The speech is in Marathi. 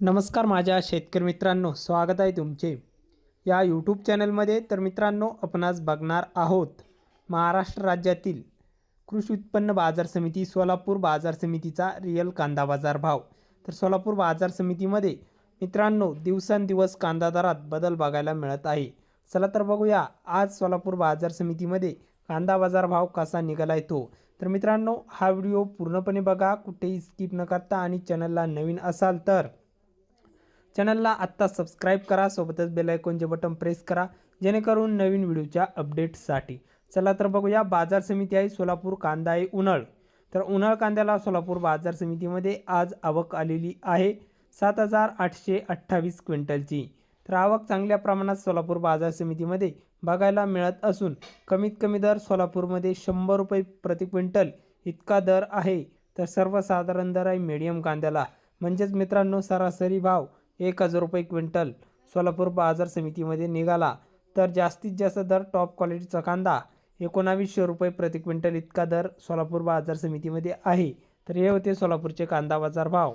नमस्कार माझ्या शेतकरी मित्रांनो स्वागत आहे तुमचे. या यूट्यूब चॅनलमध्ये तर मित्रांनो आपणास बघणार आहोत महाराष्ट्र राज्यातील कृषी उत्पन्न बाजार समिती सोलापूर बाजार समितीचा रिअल कांदा बाजार भाव. तर सोलापूर बाजार समितीमध्ये मित्रांनो दिवसेंदिवस कांदा दरात बदल बघायला मिळत आहे. चला तर बघूया आज सोलापूर बाजार समितीमध्ये कांदा बाजार भाव कसा निघाला आहे तो. तर मित्रांनो हा व्हिडिओ पूर्णपणे बघा कुठेही स्किप न करता आणि चॅनलला नवीन असाल तर. चॅनलला आत्ता सबस्क्राईब करा सोबतच बेलायकॉनचे बटन प्रेस करा जेणेकरून नवीन व्हिडिओच्या अपडेटसाठी चला तर बघूया बाजार समिती आहे सोलापूर कांदा आहे उन्हाळ. तर उन्हाळ कांद्याला सोलापूर बाजार समितीमध्ये आज आवक आलेली आहे सात हजार आठशे अठ्ठावीस क्विंटलची. तर आवक चांगल्या प्रमाणात सोलापूर बाजार समितीमध्ये बघायला मिळत असून कमीत कमी दर सोलापूरमध्ये शंभर रुपये प्रति क्विंटल इतका दर आहे. तर सर्वसाधारण दर आहे मीडियम कांद्याला. म्हणजेच मित्रांनो सरासरी भाव एक हजार रुपये क्विंटल सोलापूर बाजार समितीमध्ये निघाला. तर जास्तीत जास्त दर टॉप क्वालिटीचा कांदा एकोणावीसशे रुपये प्रति क्विंटल इतका दर सोलापूर बाजार समितीमध्ये आहे. तर हे होते सोलापूरचे कांदा बाजार भाव.